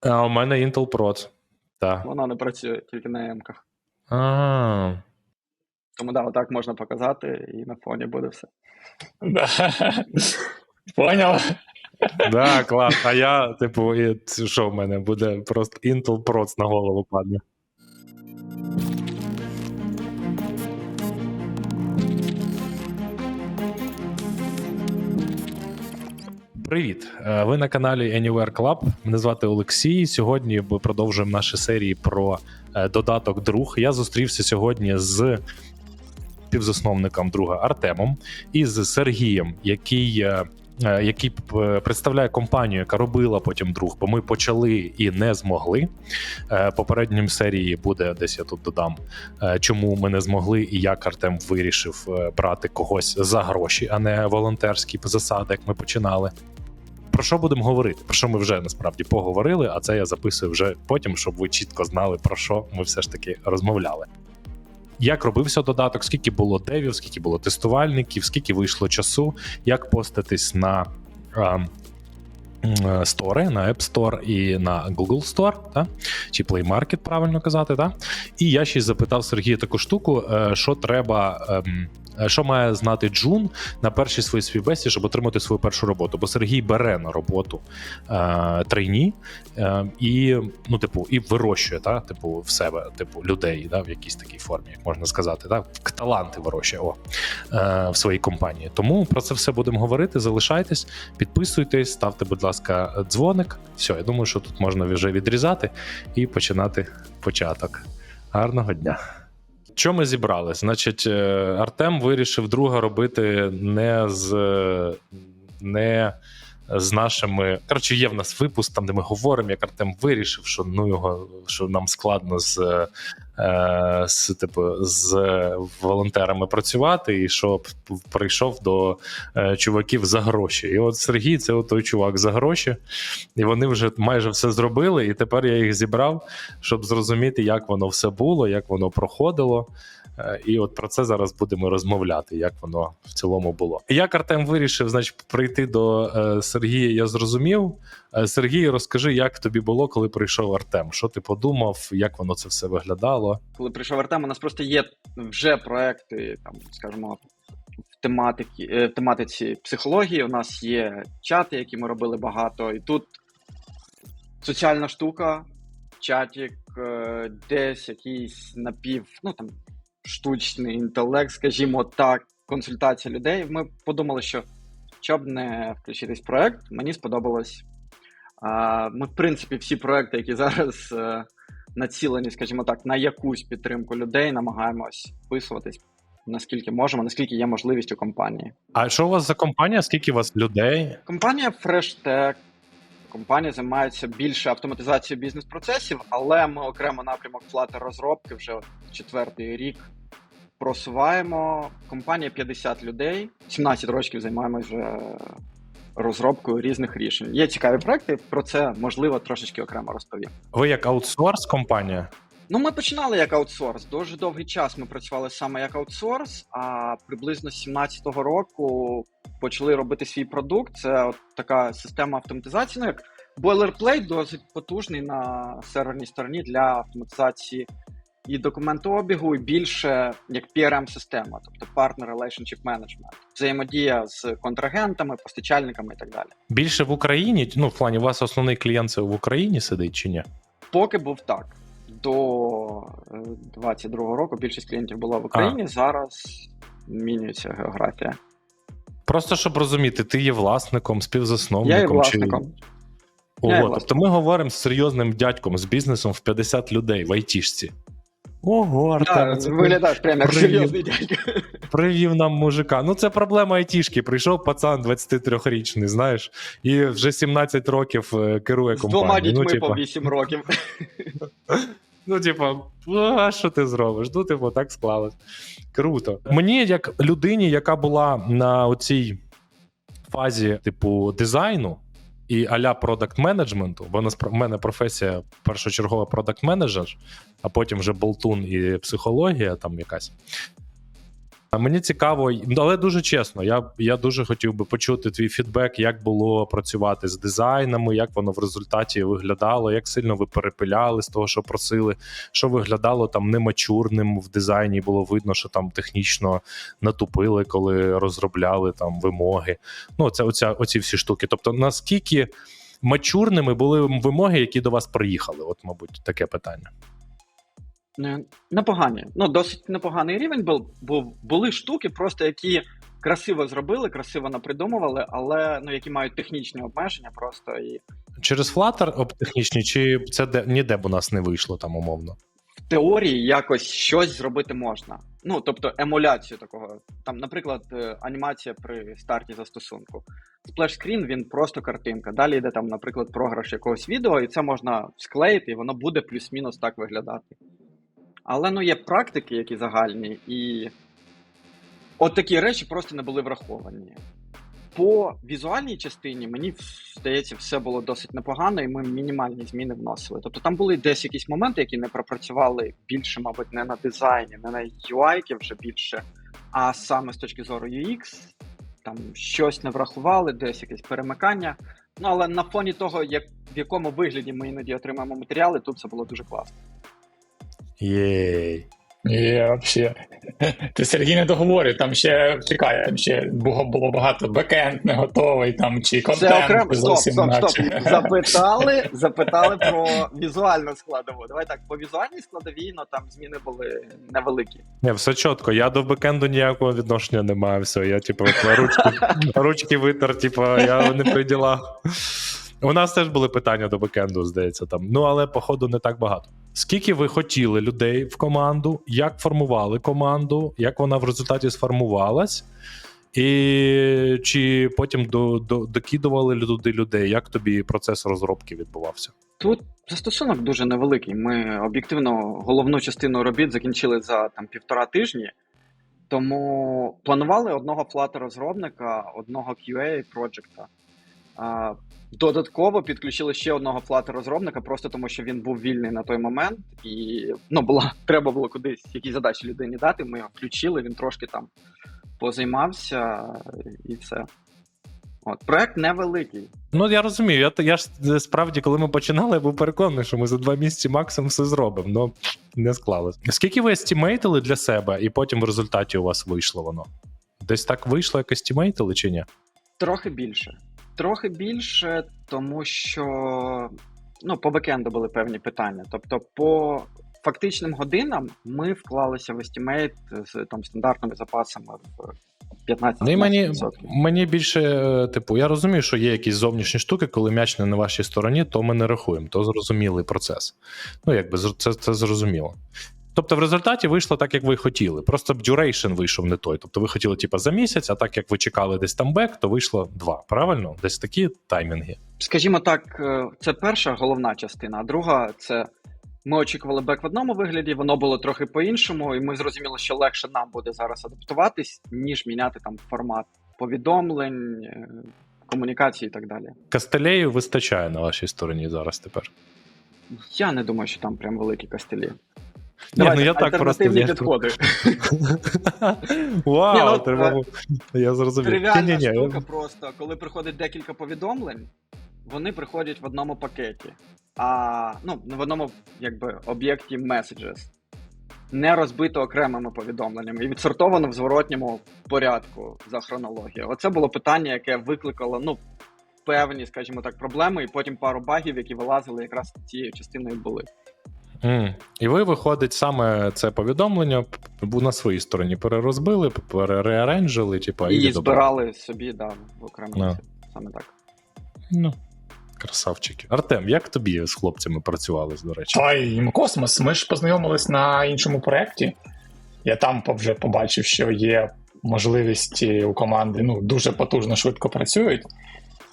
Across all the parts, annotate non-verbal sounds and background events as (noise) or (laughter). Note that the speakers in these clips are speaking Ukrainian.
А у мене Intel Proc. Так. Вона не працює тільки на емках. А, Тому да, отак можна показати, і на фоні буде все. Да. Поняв? да, клас. А я, типу, що в мене буде просто Intel Proc на голову падне. Привіт! Е, Ви на каналі Anywhere Club. Мене звати Олексій. Сьогодні ми продовжуємо наші серії про е, додаток друг. Я зустрівся сьогодні з співзасновником друга Артемом і з Сергієм, який. е, Який представляє компанію, яка робила потім друг, бо ми почали і не змогли. Попередньої серії буде десь я тут додам, чому ми не змогли і як Артем вирішив брати когось за гроші, а не волонтерські засади, як ми починали. Про що будемо говорити? Про що ми вже насправді поговорили, а це я записую вже потім, щоб ви чітко знали, про що ми все ж таки розмовляли. Як робився додаток, скільки було девів, скільки було тестувальників, скільки вийшло часу, як постатись на м, е, стори, на App Store і на Google Store, та? чи Play Market, правильно казати, та? І я ще запитав Сергія таку штуку, е, що треба. е, Що має знати Джун на першій своїй співбесіді, щоб отримати свою першу роботу? Бо Сергій бере на роботу е, трейні е, і, ну, типу, і вирощує, та, типу, в себе, типу, людей, да, в якійсь такій формі, як можна сказати, та, таланти вирощує о, е, в своїй компанії. Тому про це все будемо говорити. Залишайтесь, підписуйтесь, ставте, будь ласка, дзвоник. Все, я думаю, що тут можна вже відрізати і починати початок. Гарного дня. Що ми зібрали? Значить, е, Артем вирішив друга робити не з не з нашими. Коротше, є в нас випуск, там де ми говоримо, як Артем вирішив, що ну його що нам складно з, е, з, типу, з волонтерами працювати, і щоб прийшов до е, чуваків за гроші. І от Сергій це от той чувак за гроші, і вони вже майже все зробили. І тепер я їх зібрав, щоб зрозуміти, як воно все було, як воно проходило. Е, І от про це зараз будемо розмовляти, як воно в цілому було. Як Артем вирішив, значить, прийти до е, Сергія, я зрозумів. Е, Сергій, розкажи, як тобі було, коли прийшов Артем? Що ти подумав, як воно це все виглядало? Коли прийшов Артем, у нас просто є вже проекти, там, скажімо, в тематиці, в тематиці психології. У нас є чати, які ми робили багато, і тут соціальна штука, чатик, е, десь якийсь напів, ну там штучний інтелект, скажімо так, консультація людей. Ми подумали, що щоб не включитись в проект, мені сподобалось. Ми, в принципі, всі проекти, які зараз е, націлені, скажімо так, на якусь підтримку людей, намагаємось вписуватись наскільки можемо, наскільки є можливість у компанії. А що у вас за компанія? Скільки у вас людей? Компанія FreshTech. Компанія займається більше автоматизацією бізнес-процесів, але ми окремо напрямок Flutter розробки вже четвертий рік просуваємо. Компанія 50 людей, 17 років займаємося вже розробкою різних рішень. Є цікаві проекти, про це можливо трошечки окремо розповім. Ви як аутсорс компанія? Ну, ми починали як аутсорс. Дуже довгий час ми працювали саме як аутсорс, а приблизно з 17-го року почали робити свій продукт. Це от така система автоматизації, ну як бойлерплейт, досить потужний на серверній стороні для автоматизації і документообігу, і більше як PRM-система, тобто Partner Relationship Management, взаємодія з контрагентами, постачальниками і так далі. Більше в Україні? Ну, в плані, у вас основний клієнт це в Україні сидить чи ні? Поки був так. До 22-го року більшість клієнтів була в Україні. А. Зараз змінюється географія. Просто щоб розуміти, ти є власником, співзасновником. Я є власником. Чи... Я є Ого, тобто ми говоримо з серйозним дядьком з бізнесом в 50 людей в айтішці. Ого, Артем, Да, це виглядаєш прямо як серйозний дядько. (laughs) привів нам мужика. Ну, це проблема айтішки. Прийшов пацан 23-річний, знаєш, і вже 17 років е, керує З двома дітьми Ну, типа, по 8 років. (laughs) ну, типа, а що ти зробиш? Ну, типу, так склалось. Круто. Мені, як людині, яка була на оцій фазі, типу, дизайну. І аля продакт менеджменту, бо в мене професія першочергова продакт менеджер, а потім вже болтун і психологія там якась. А Мені цікаво, але дуже чесно. Я, я дуже хотів би почути твій фідбек, як було працювати з дизайнами, як воно в результаті виглядало, як сильно ви перепиляли з того, що просили, що виглядало там немачурним в дизайні. Було видно, що там технічно натупили, коли розробляли там вимоги. Ну, це оця, оці всі штуки. Тобто, наскільки мачурними були вимоги, які до вас приїхали? От, мабуть, таке питання. Не- Непогані. Ну, досить непоганий рівень був, був. Були штуки, просто які красиво зробили, красиво напридумували, але ну, які мають технічні обмеження просто і Через Flutter об технічні, чи це де ніде б у нас не вийшло там умовно? в теорії якось щось зробити можна. Ну, тобто емуляцію такого. Там, наприклад, е, анімація при старті застосунку. Сплеш-скрін він просто картинка. Далі йде там, наприклад, програш якогось відео, і це можна склеїти, і воно буде плюс-мінус так виглядати. Але ну є практики, які загальні, і от такі речі просто не були враховані. По візуальній частині мені здається, все було досить непогано, і ми мінімальні зміни вносили. Тобто там були десь якісь моменти, які не пропрацювали більше, мабуть, не на дизайні, не на UI вже більше, а саме з точки зору UX. Там щось не врахували, десь якесь перемикання. Ну але на фоні того, як в якому вигляді ми іноді отримаємо матеріали, тут це було дуже класно. Єй. І вообще. (laughs) Ти Сергій не договорив, там ще чекай, там ще було, було багато бекенд не готовий, там чи контент Це окремо. Стоп, стоп, стоп. (laughs) Запитали, запитали про візуальну складову. Давай так, по візуальній складовій, ну там зміни були невеликі. Не, все чітко. Я до бекенду ніякого відношення не маю. Все, я типу ручки, (laughs) ручки витер, типу, я не при ділах. У нас теж були питання до бекенду, здається, там. Ну, але, походу, не так багато. Скільки ви хотіли людей в команду, як формували команду, як вона в результаті сформувалась, і чи потім до, до, докидували туди людей? Як тобі процес розробки відбувався? Тут застосунок дуже невеликий. Ми об'єктивно головну частину робіт закінчили за там півтора тижні. Тому планували одного Flutter розробника, одного QA проджекта. Додатково підключили ще одного Flutter розробника, просто тому що він був вільний на той момент, і ну була (laughs) треба було кудись якісь задачі людині дати. Ми його включили, він трошки там позаймався, і все. От проект невеликий. Ну, я розумію. Я, я ж справді, коли ми починали, я був переконаний, що ми за два місяці максимум все зробимо. Ну не склалось. Скільки ви естімейтили для себе, і потім в результаті у вас вийшло воно? Десь так вийшло, як естімейтили чи ні? Трохи більше. Трохи більше, тому що ну, по бекенду були певні питання. Тобто, по фактичним годинам ми вклалися в Estimate з там стандартними запасами в 15 Ну і мені, мені більше, е, типу, я розумію, що є якісь зовнішні штуки, коли м'яч не на вашій стороні, то ми не рахуємо, то зрозумілий процес. Ну, якби це, це зрозуміло. Тобто, в результаті вийшло так, як ви хотіли. Просто duration вийшов не той. Тобто, ви хотіли, типу, за місяць, а так як ви чекали десь там бек, то вийшло два. Правильно? Десь такі таймінги. Скажімо так, е, це перша головна частина, а друга це. Ми очікували бек в одному вигляді, воно було трохи по-іншому, і ми зрозуміли, що легше нам буде зараз адаптуватись, ніж міняти там формат повідомлень, е, комунікації і так далі. Кастелею вистачає на вашій стороні зараз тепер. Я не думаю, що там прям великі костелі. Ні, ну я так просто підходи. Вау, ну, треба... я зрозумів. Тривіальна штука просто, коли приходить декілька повідомлень, вони приходять в одному пакеті, а ну, в одному якби, об'єкті messages. Не розбито окремими повідомленнями і відсортовано в зворотньому порядку за хронологією. Оце було питання, яке викликало ну, певні, скажімо так, проблеми, і потім пару багів, які вилазили якраз цією частиною були. М. І ви, виходить, саме це повідомлення на своїй стороні перерозбили, перереаренджили, типу, і, І збирали собі да, в Да. цей, саме так. Ну, красавчики. Артем, як тобі з хлопцями працювали, до речі? Та їм космос. Ми ж познайомились на іншому проєкті. Я там вже побачив, що є можливість у команди ну, дуже потужно швидко працюють.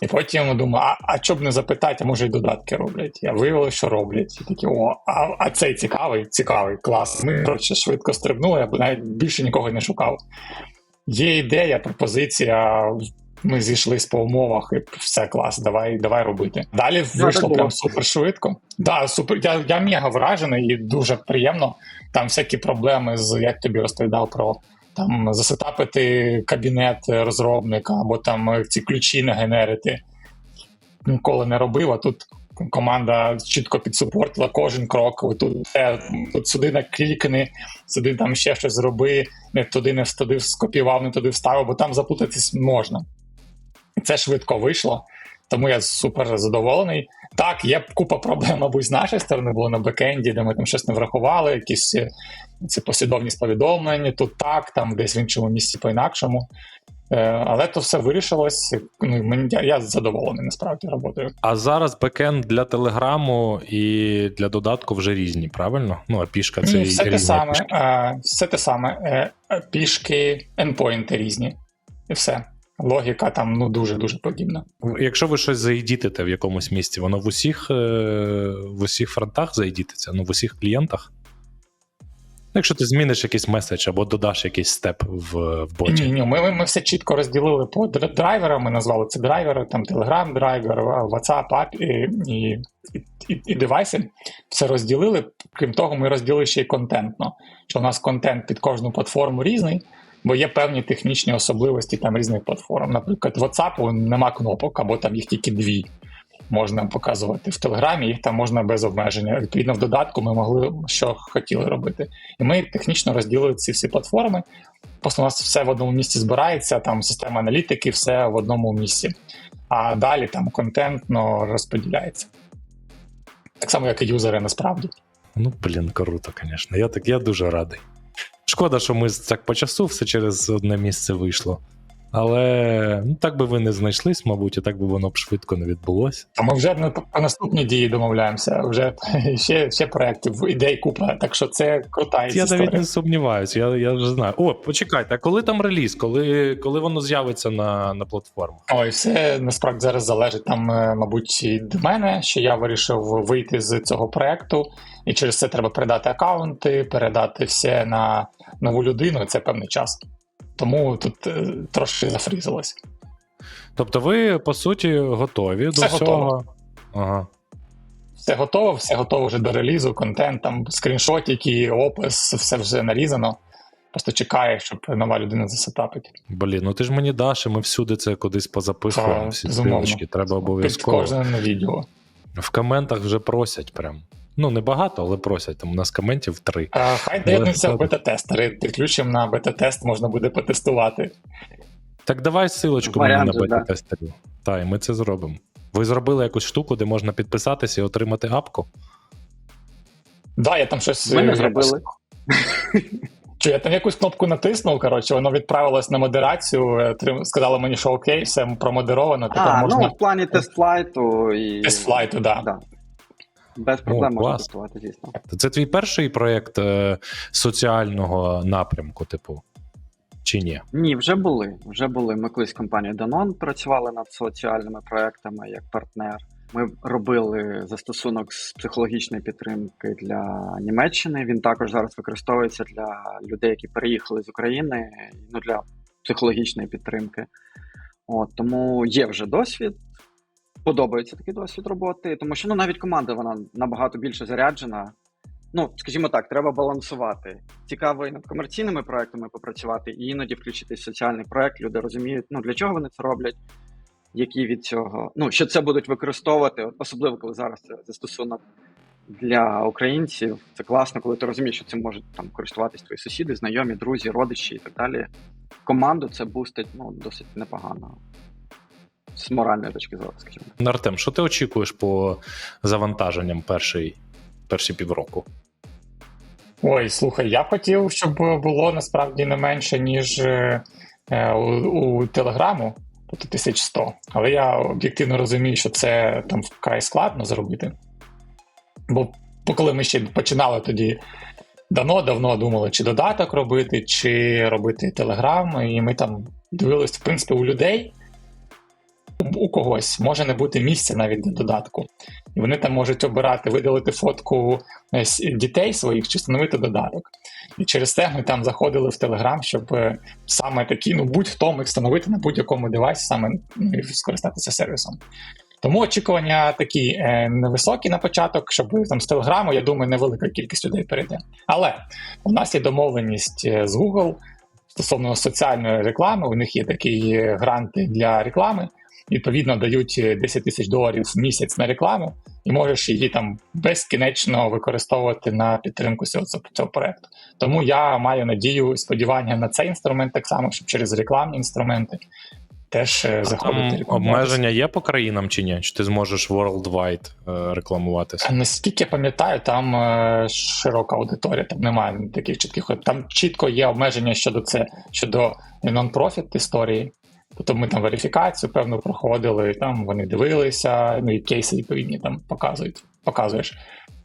І потім думаю, а, а що б не запитати, а може й додатки роблять. Я виявив, що роблять. І такі, о, а, а цей цікавий, цікавий, клас. Ми коротше, швидко стрибнули, я б навіть більше нікого не шукав. Є ідея, пропозиція. Ми зійшлись по умовах, і все клас, давай, давай робити. Далі так вийшло прям супер швидко. Да, супер. Я, я мега вражений і дуже приємно. Там всякі проблеми з як тобі розповідав про там засетапити кабінет розробника або там е, ці ключі нагенерити. Ніколи не робив, а тут команда чітко підсупортила кожен крок. Тут, е, тут сюди наклікни, сюди там ще щось зроби, не туди не туди скопіював, не туди вставив, бо там заплутатись можна. І це швидко вийшло, тому я супер задоволений. Так, є купа проблем, мабуть, з нашої сторони було на бекенді, де ми там щось не врахували, якісь е, ці послідовність повідомлень, тут так, там десь в іншому місці по-інакшому. Е, Але то все вирішилось. Ну, я, я задоволений насправді роботою. А зараз бекенд для телеграму і для додатку вже різні, правильно? Ну, а пішка це Ні, все те саме, пішки. е, все те саме. Пішки, ендпойнти різні. І все. Логіка там ну дуже-дуже подібна. Якщо ви щось заїдітите в якомусь місці, воно в усіх, е, в усіх фронтах заїдітиться, ну в усіх клієнтах. Якщо ти зміниш якийсь меседж або додаш якийсь степ в, в боті. Ні, ні, ми, ми, все чітко розділили по др- драйверам. Ми назвали це драйвери, там Telegram драйвер, WhatsApp, App і, і, і, і девайси. Все розділили. Крім того, ми розділили ще й контентно. Що у нас контент під кожну платформу різний, бо є певні технічні особливості там різних платформ. Наприклад, в WhatsApp нема кнопок, або там їх тільки дві. Можна показувати в Телеграмі, їх там можна без обмеження. Відповідно, в додатку ми могли що хотіли робити. І ми технічно розділили ці всі платформи. Просто у нас все в одному місці збирається, там система аналітики, все в одному місці. А далі там контентно розподіляється. Так само, як і юзери насправді. Ну, блін, круто, звісно. Я так я дуже радий. Шкода, що ми так по часу все через одне місце вийшло. Але ну, так би ви не знайшлись, мабуть, і так би воно б швидко не відбулося. А ми вже на про наступні дії домовляємося. Вже (laughs) ще, ще проєктів, ідей купа. Так що це крута Я історія. навіть не сумніваюся, я, я вже знаю. О, почекайте, а коли там реліз? Коли, коли воно з'явиться на, на платформах? Ой, все насправді зараз залежить там, е, мабуть, від мене, що я вирішив вийти з цього проекту, і через це треба передати аккаунти, передати все на нову людину. Це певний час. Тому тут е, трошки зафрізилось. Тобто, ви по суті готові Все до всього. готово. Ага. Все готово, все готово вже до релізу, контент, там скріншотики, опис, все вже нарізано. Просто чекає, щоб нова людина засетапить. Блін, ну ти ж мені даш, і ми всюди це кудись позапихуємо. Так, Всі безумовно. стрілочки, треба Під обов'язково. кожне відео. В коментах вже просять прям. Ну, не багато, але просять. Там у нас коментів три. А, хай Але доєднуються в бета-тестери. Підключимо на бета-тест, можна буде потестувати. Так давай силочку мені на же, да. Так, і ми це зробимо. Ви зробили якусь штуку, де можна підписатися і отримати апку? Да, я там щось. Ми не е, зробили. Чи я там якусь кнопку натиснув, коротше, воно відправилось на модерацію, е, сказало мені, що окей, все промодеровано, тепер А, можна ну в плані тест-флайту і. без флайту, да. Да. Без проблем можна клас. тестувати, звісно. Це твій перший проєкт е, соціального напрямку, типу, чи ні? Ні, вже були. Вже були. Ми колись з компанією Danone працювали над соціальними проектами як партнер. Ми робили застосунок з психологічної підтримки для Німеччини. Він також зараз використовується для людей, які переїхали з України, ну для психологічної підтримки. От тому є вже досвід. Подобається такий досвід роботи, тому що ну навіть команда вона набагато більше заряджена. Ну, скажімо так, треба балансувати. Цікаво і над комерційними проектами попрацювати, і іноді включити соціальний проект. Люди розуміють, ну для чого вони це роблять, які від цього, ну що це будуть використовувати, особливо коли зараз це застосунок для українців. Це класно, коли ти розумієш, що цим можуть там користуватись твої сусіди, знайомі, друзі, родичі і так далі. Команду це бустить ну, досить непогано. З моральної точки зору, скажімо. Артем, що ти очікуєш по завантаженням перший, перші півроку? Ой, слухай, я хотів, щоб було насправді не менше, ніж е, е, у, у Телеграму, тобто 1100. Але я об'єктивно розумію, що це там вкрай складно зробити. Бо бо коли ми ще починали тоді давно-давно думали, чи додаток робити, чи робити Телеграм, і ми там дивились, в принципі, у людей. У- когось може не бути місця навіть для додатку. І вони там можуть обирати, видалити фотку е, дітей своїх чи встановити додаток. І через це ми там заходили в Телеграм, щоб е, саме такі, ну будь-хто міг встановити на будь-якому девайсі, саме ну, скористатися сервісом. Тому очікування такі е, невисокі на початок, щоб там з Телеграму, я думаю, невелика кількість людей перейде. Але у нас є домовленість е, з Google стосовно соціальної реклами, у них є такі гранти для реклами. Відповідно, дають е, 10 тисяч доларів в місяць на рекламу, і можеш її там безкінечно використовувати на підтримку цього, цього проекту. Тому я маю надію, і сподівання на цей інструмент так само, щоб через рекламні інструменти теж е, заходити. Обмеження є по країнам чи ні? Чи ти зможеш worldwide е, рекламуватися? Наскільки я пам'ятаю, там е, широка аудиторія, там немає таких чітких. Там чітко є обмеження щодо це щодо нон-профіт історії. Тобто ми там верифікацію певно проходили, там вони дивилися, ну і кейси відповідні там показують, показуєш.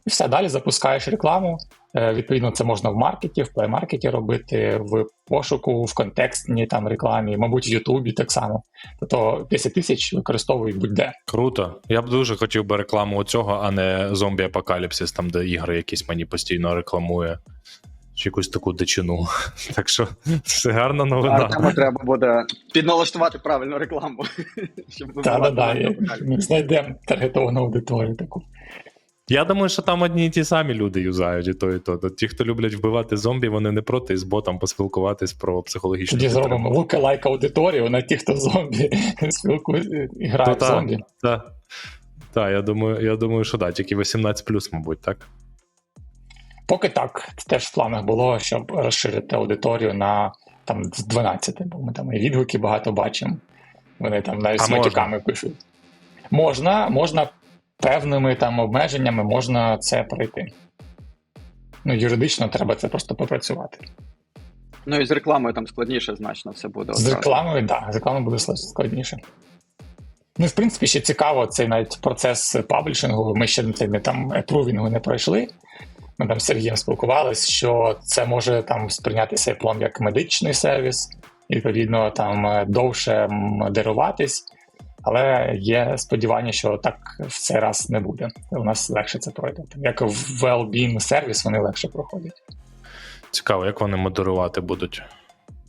І все далі запускаєш рекламу. Е, Відповідно, це можна в маркеті, в плей-маркеті робити, в пошуку, в контекстній там рекламі, мабуть, в Ютубі так само. Тобто 10 тисяч використовують будь-де. Круто. Я б дуже хотів би рекламу оцього, а не зомбі апокаліпсис, там, де ігри якісь мені постійно рекламує. Чи якусь таку дичину. (laughs) Так що це гарна новина. Артему треба буде підналаштувати правильну рекламу. (laughs) Так, да, ми знайдемо таргетовану аудиторію таку. Я думаю, що там одні і ті самі люди юзають і то, і то. Ті, хто люблять вбивати зомбі, вони не проти з ботом поспілкуватись про психологічну Тоді підтримку. зробимо луки-лайк аудиторію на ті, хто зомбі (laughs) спілкує, і грає Ну, в та, зомбі. та, та, я думаю, я думаю, що да, тільки 18 мабуть, так? Поки так, це теж в планах було, щоб розширити аудиторію на там з 12, бо ми там і відгуки багато бачимо. Вони там навіть А з матюками пишуть. Можна, можна певними там обмеженнями можна це пройти. Ну, юридично треба це просто попрацювати. Ну і з рекламою там складніше значно все буде. З рекламою, так, з рекламою буде складніше. Ну, в принципі, ще цікаво цей навіть процес паблішингу. Ми ще цей не там епрувінгу не пройшли. Ми там з Сергієм спілкувалися, що це може там сприйнятися Apple як медичний сервіс, і, відповідно, там е, довше модеруватись. Але є сподівання, що так в цей раз не буде. У нас легше це пройде. Як в well-being сервіс, вони легше проходять. Цікаво, як вони модерувати будуть.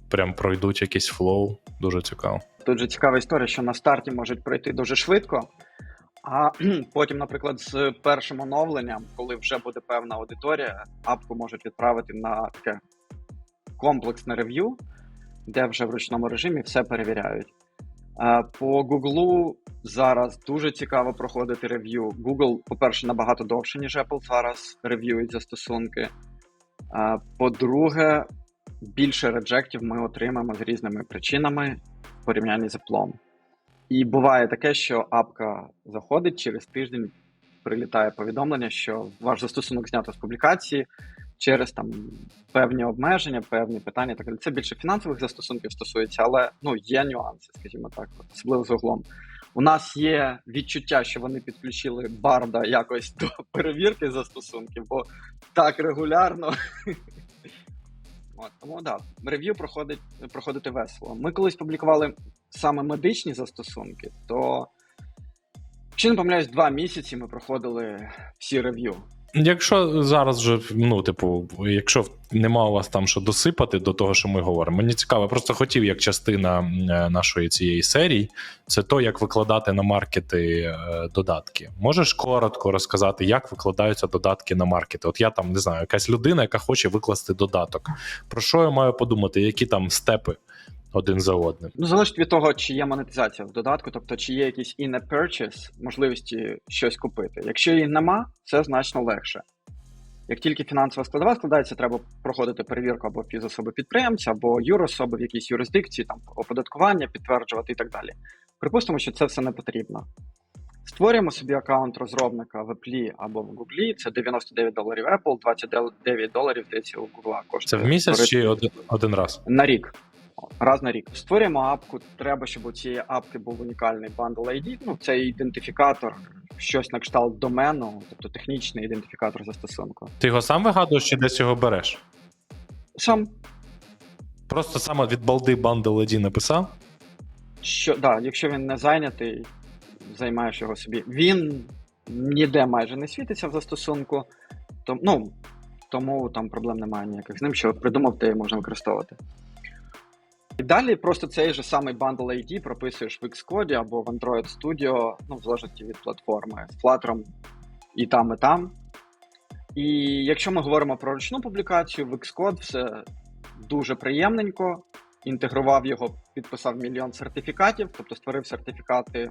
Прям пройдуть якийсь флоу. Дуже цікаво. Тут же цікава історія, що на старті можуть пройти дуже швидко, а (clears throat) потім, наприклад, з першим оновленням, коли вже буде певна аудиторія, апку можуть відправити на таке комплексне рев'ю, де вже в ручному режимі все перевіряють. Е, По Гуглу зараз дуже цікаво проходити рев'ю. Google, по-перше, набагато довше, ніж Apple зараз рев'юють застосунки. Е, По-друге, більше реджектів ми отримаємо з різними причинами в порівнянні з Apple. І буває таке, що апка заходить через тиждень, прилітає повідомлення, що ваш застосунок знято з публікації через там певні обмеження, певні питання. Так. Це більше фінансових застосунків стосується, але ну є нюанси, скажімо так, особливо з углом. У нас є відчуття, що вони підключили барда якось до перевірки застосунків, бо так регулярно. Тому да, рев'ю проходить проходити весело. Ми колись публікували саме медичні застосунки, то якщо не помиляюсь, два місяці ми проходили всі рев'ю. Якщо зараз вже, ну, типу, якщо нема у вас там що досипати до того, що ми говоримо, мені цікаво, просто хотів як частина е, нашої цієї серії, це то, як викладати на маркети е, додатки. Можеш коротко розказати, як викладаються додатки на маркети? От я там не знаю, якась людина, яка хоче викласти додаток. Про що я маю подумати? Які там степи один за одним? Ну, залежить від того, чи є монетизація в додатку, тобто чи є якийсь in-app purchase, можливості щось купити. Якщо її нема, це значно легше. Як тільки фінансова складова складається, треба проходити перевірку або фізособи підприємця, або юрособи в якійсь юрисдикції, там оподаткування, підтверджувати і так далі. Припустимо, що це все не потрібно. Створюємо собі аккаунт розробника в Apple або в Google, це 99 доларів Apple, 29 доларів здається, у Google коштує. Це в місяць Створити- чи один, один раз? на рік. Раз на рік. Створюємо апку. Треба, щоб у цієї апки був унікальний bundle ID. Ну, це ідентифікатор, щось на кшталт домену, тобто технічний ідентифікатор застосунку. Ти його сам вигадуєш чи десь його береш? Сам Просто саме від балди Bundle ID написав. що да, якщо він не зайнятий, займаєш його собі. Він ніде майже не світиться в застосунку, то, ну, тому там проблем немає ніяких з ним, що придумав, те можна використовувати. І далі просто цей же самий bundle ID прописуєш в Xcode або в Android Studio, ну, в залежності від платформи, з Flutter і там, і там. І якщо ми говоримо про ручну публікацію, в Xcode все дуже приємненько. Інтегрував його, підписав мільйон сертифікатів, тобто створив сертифікати е,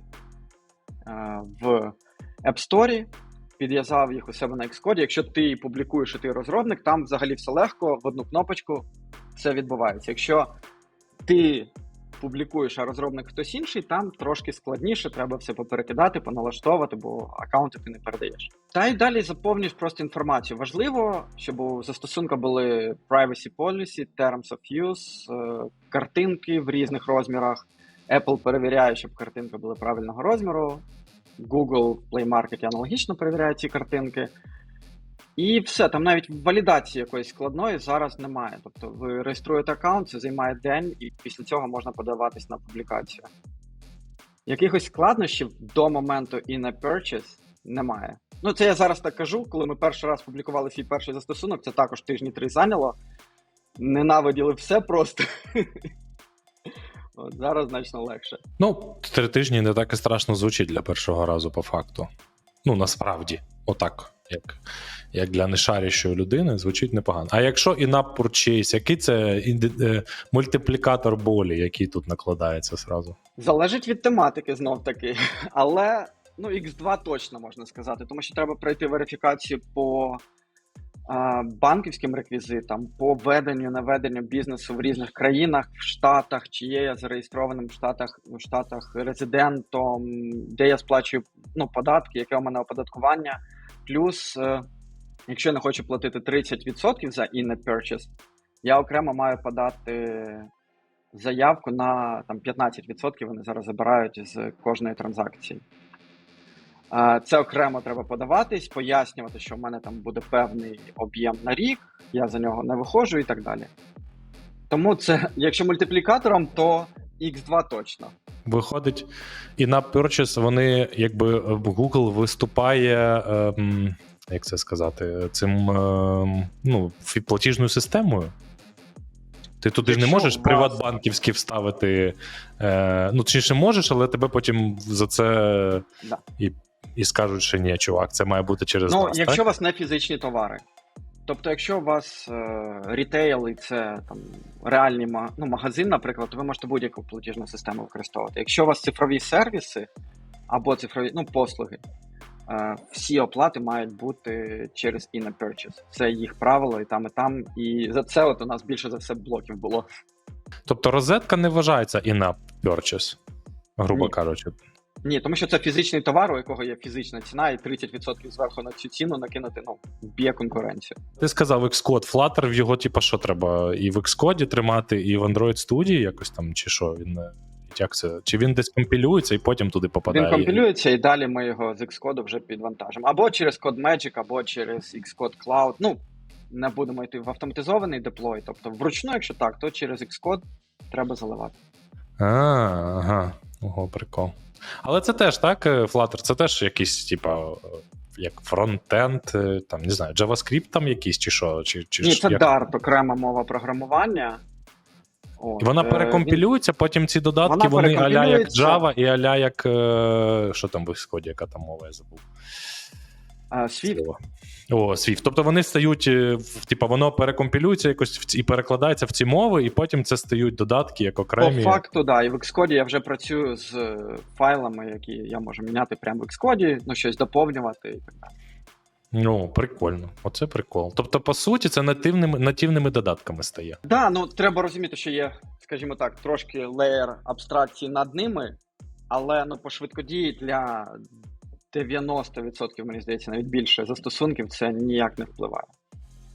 в App Store, підв'язав їх у себе на Xcode. Якщо ти публікуєш і ти розробник, там взагалі все легко, в одну кнопочку все відбувається. Якщо ти публікуєш, а розробник хтось інший, там трошки складніше, треба все поперекидати, поналаштовувати, бо аккаунти ти не передаєш. Та й далі заповнюєш просто інформацію. Важливо, щоб у застосунка були privacy policy, terms of use, е, картинки в різних розмірах. Apple перевіряє, щоб картинки були правильного розміру. Google Play Market аналогічно перевіряє ці картинки. І все, там навіть валідації якоїсь складної зараз немає. Тобто ви реєструєте аккаунт, це займає день, і після цього можна подаватись на публікацію. Якихось складнощів до моменту і на purchase немає. Ну, це я зараз так кажу, коли ми перший раз публікували свій перший застосунок, це також тижні три зайняло. Ненавиділи все просто. (laughs) От зараз значно легше. Ну, три тижні не так і страшно звучить для першого разу, по факту. Ну, насправді, отак, як, як для нешарящої людини, звучить непогано. А якщо на purchase, який це е, мультиплікатор болі, який тут накладається зразу? Залежить від тематики знов таки, (laughs) але ну, X2 точно можна сказати, тому що треба пройти верифікацію по банківським реквізитам, по веденню наведенню бізнесу в різних країнах, в Штатах, чи є я зареєстрованим в Штатах, в Штатах резидентом, де я сплачую ну, податки, яке у мене оподаткування. Плюс, е, якщо я не хочу платити 30% за in-app purchase, я окремо маю подати заявку на там 15% вони зараз забирають з кожної транзакції. Це окремо треба подаватись, пояснювати, що в мене там буде певний об'єм на рік, я за нього не виходжу і так далі. Тому це, (laughs) якщо мультиплікатором, то X2 точно. Виходить, і на purchase вони, якби Google виступає, ем, як це сказати, цим ем, ну, платіжною системою. Ти туди ж не можеш вас- приватбанківські вставити. Е, ну, чи ще можеш, але тебе потім за це Да. і, і скажуть, що ні, чувак, це має бути через Ну, нас. якщо так? у вас не фізичні товари. Тобто, якщо у вас е, рітейл і це там реальний ну, магазин, наприклад, то ви можете будь-яку платіжну систему використовувати. Якщо у вас цифрові сервіси або цифрові ну, послуги, е, всі оплати мають бути через in-app purchase. Це їх правило і там, і там. І за це от у нас більше за все блоків було. Тобто розетка не вважається in-app purchase, грубо Ні. кажучи. Ні, тому що це фізичний товар, у якого є фізична ціна, і 30% зверху на цю ціну накинути ну, б'є конкуренцію. Ти сказав Xcode, Flutter, в його, типа, що треба і в Xcode тримати, і в Android Studio якось там, чи що він. е, Як це? Чи він десь компілюється і потім туди попадає? Він компілюється, і далі ми його з Xcode вже підвантажимо. Або через CodeMagic, або через Xcode Cloud. Ну, не будемо йти в автоматизований деплой. Тобто, вручну, якщо так, то через Xcode треба заливати. А, ага. Ого, прикол. Але це теж так, е, Flutter, це теж якийсь, типа, е, як фронтенд, е, там, не знаю, JavaScript там якийсь, чи що? Чи, чи Ні, це як? Dart, окрема мова програмування. От, І вона перекомпілюється, потім ці додатки, Вона вони аля як. Java і аля як. Що там в Xcode, яка там мова, я забув. він, Swift. О, Swift. Тобто вони стають, е, типа, воно перекомпілюється якось в ці- і перекладається в ці мови, і потім це стають додатки як По окремі. факту, да. І в Xcode я вже працюю з е, файлами, які я можу міняти прямо в Xcode, ну щось доповнювати і так далі. Ну, прикольно. Оце прикол. Тобто, по суті, це нативними, нативними додатками стає. Да, ну треба розуміти, що є, скажімо так, трошки леєр абстракції над ними, але ну по швидкодії для 90%, мені здається, навіть більше застосунків це ніяк не впливає.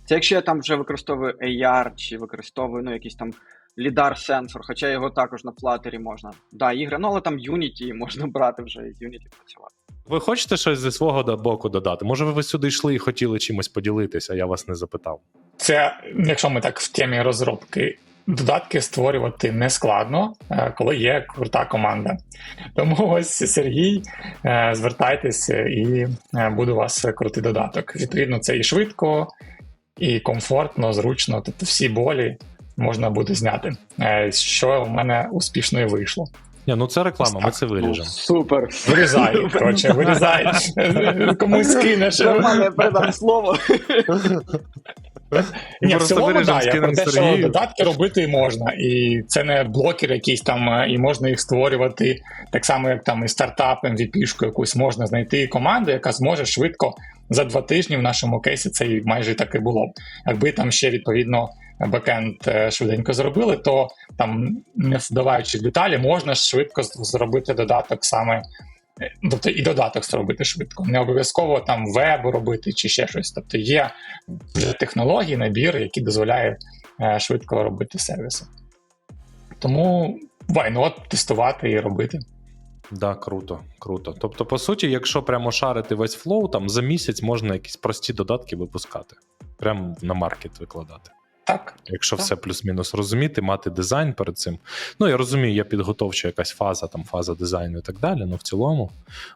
Це якщо я там вже використовую AR чи використовую ну, якийсь там лідар сенсор, хоча його також на Flutter можна. Да, ігри, ну але там Unity (laughs) можна брати вже і з Unity працювати. Ви хочете щось зі свого боку додати? Може, ви сюди йшли і хотіли чимось поділитися, а я вас не запитав. Це, якщо ми так в темі розробки, додатки створювати не складно, е, коли є крута команда. Тому ось Сергій, е, звертайтеся і е, буде у вас крутий додаток. Відповідно, це і швидко, і комфортно, зручно. Тобто всі болі можна буде зняти. Що в мене успішно і вийшло. Ні, ну це реклама, ми це Ну, виріжемо. супер. Вирізай, коротше, вирізай. (laughs) Комусь кинеш. Нормально я передам слово. Ні, в цілому, да, я про те, що додатки робити можна. І це не блокер якийсь там, і можна їх створювати так само, як там і стартап, MVP-шку якусь можна знайти команду, яка зможе швидко за два тижні в нашому кейсі це майже так і було. б. Якби там ще відповідно бекенд е, швиденько зробили, то там, не вдаваючи деталі, можна швидко зробити додаток саме. е, Тобто і додаток зробити швидко. Не обов'язково там веб робити чи ще щось. Тобто є вже технології, набір, які дозволяє е, швидко робити сервіси. Тому вайнот тестувати і робити. Да, круто, круто. Тобто, по суті, якщо прямо шарити весь флоу, там за місяць можна якісь прості додатки випускати, прямо на маркет викладати. Так. Якщо Так. все плюс-мінус розуміти, мати дизайн перед цим. Ну, я розумію, є підготовча якась фаза, там фаза дизайну і так далі. але в цілому,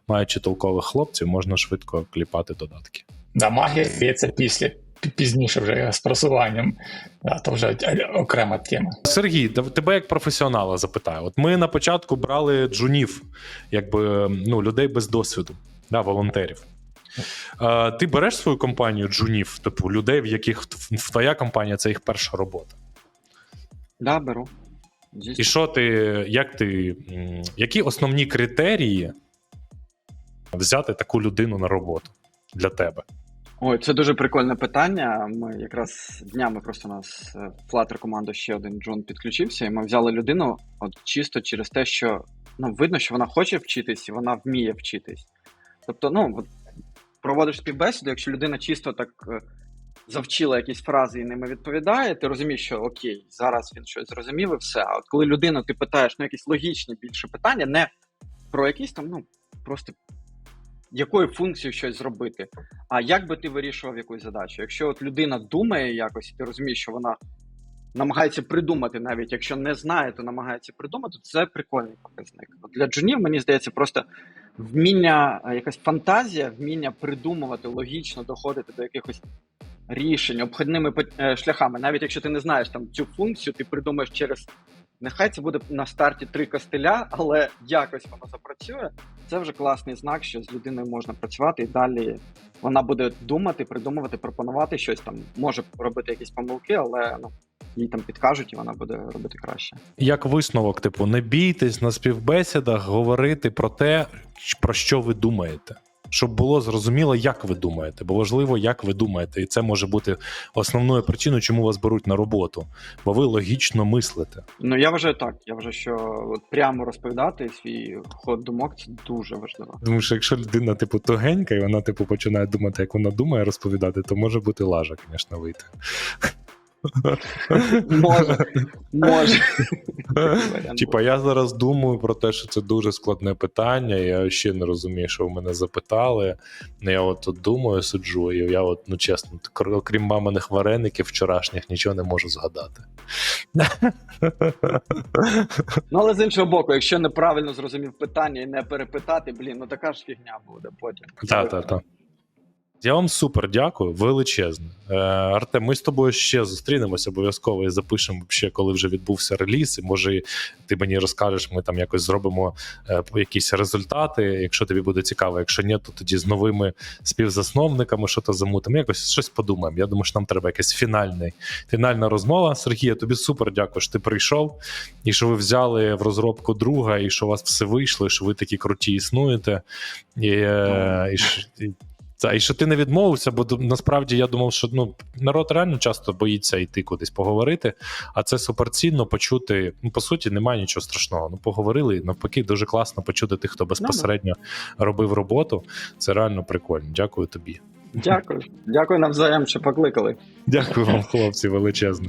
маючи толкових хлопців, можна швидко кліпати додатки. Да, магія здається після пізніше вже з просуванням. Да, то вже окрема тема. Сергій, тебе як професіонала запитаю. От ми на початку брали джунів, якби ну, людей без досвіду, да, волонтерів. Е, ти береш свою компанію джунів, типу людей, в яких твоя компанія це їх перша робота. Да, беру. І що ти, як ти, які основні критерії взяти таку людину на роботу для тебе? Ой, це дуже прикольне питання. Ми якраз днями просто у нас е, в Flutter команду ще один Джон підключився, і ми взяли людину от чисто через те, що ну, видно, що вона хоче вчитись і вона вміє вчитись. Тобто, ну, от, проводиш співбесіду, якщо людина чисто так е, завчила якісь фрази і ними відповідає, ти розумієш, що окей, зараз він щось зрозумів і все. А от коли людину ти питаєш ну, якісь логічні більше питання, не про якісь там, ну, просто якою функцією щось зробити. А як би ти вирішував якусь задачу? Якщо от людина думає якось, і ти розумієш, що вона намагається придумати, навіть якщо не знає, то намагається придумати, це прикольний показник. Для джунів, мені здається, просто вміння, е, якась фантазія, вміння придумувати логічно, доходити до якихось рішень обходними е, шляхами. Навіть якщо ти не знаєш там цю функцію, ти придумаєш через. Нехай це буде на старті три костиля, але якось воно запрацює. Це вже класний знак, що з людиною можна працювати і далі вона буде думати, придумувати, пропонувати щось там, може робити якісь помилки, але ну їй там підкажуть, і вона буде робити краще. Як висновок, типу, не бійтесь на співбесідах говорити про те, про що ви думаєте. Щоб було зрозуміло, як ви думаєте, бо важливо, як ви думаєте, і це може бути основною причиною, чому вас беруть на роботу, бо ви логічно мислите. Ну я вважаю так. Я вважаю, що от прямо розповідати свій ход думок це дуже важливо. Тому що якщо людина, типу, тугенька, і вона, типу, починає думати, як вона думає розповідати, то може бути лажа, звісно, вийти. Може, може. Типа, я зараз думаю про те, що це дуже складне питання. Я ще не розумію, що ви мене запитали. Я от тут думаю, сиджу, і я, от, ну чесно, кр- окрім маминих вареників вчорашніх, нічого не можу згадати. Ну, але з іншого боку, якщо неправильно зрозумів питання і не перепитати, блін, ну така ж фігня буде потім. Так, так, так. Я вам супер дякую, величезне. Е, Артем, ми з тобою ще зустрінемося обов'язково і запишемо ще, коли вже відбувся реліз. І може ти мені розкажеш, ми там якось зробимо е, якісь результати, якщо тобі буде цікаво. Якщо ні, то тоді з новими співзасновниками що то замутимо. Якось щось подумаємо. Я думаю, що нам треба якась фінальний, фінальна розмова. Сергій, я тобі супер дякую, що ти прийшов і що ви взяли в розробку друга, і що у вас все вийшло, і що ви такі круті існуєте. І, е, і, і, та, і що ти не відмовився, бо насправді я думав, що ну, народ реально часто боїться йти кудись поговорити, а це суперцінно почути. Ну, по суті, немає нічого страшного. Ну, поговорили, навпаки, дуже класно почути тих, хто безпосередньо робив роботу. Це реально прикольно. Дякую тобі. Дякую. Дякую навзаєм, що покликали. Дякую вам, хлопці, величезне.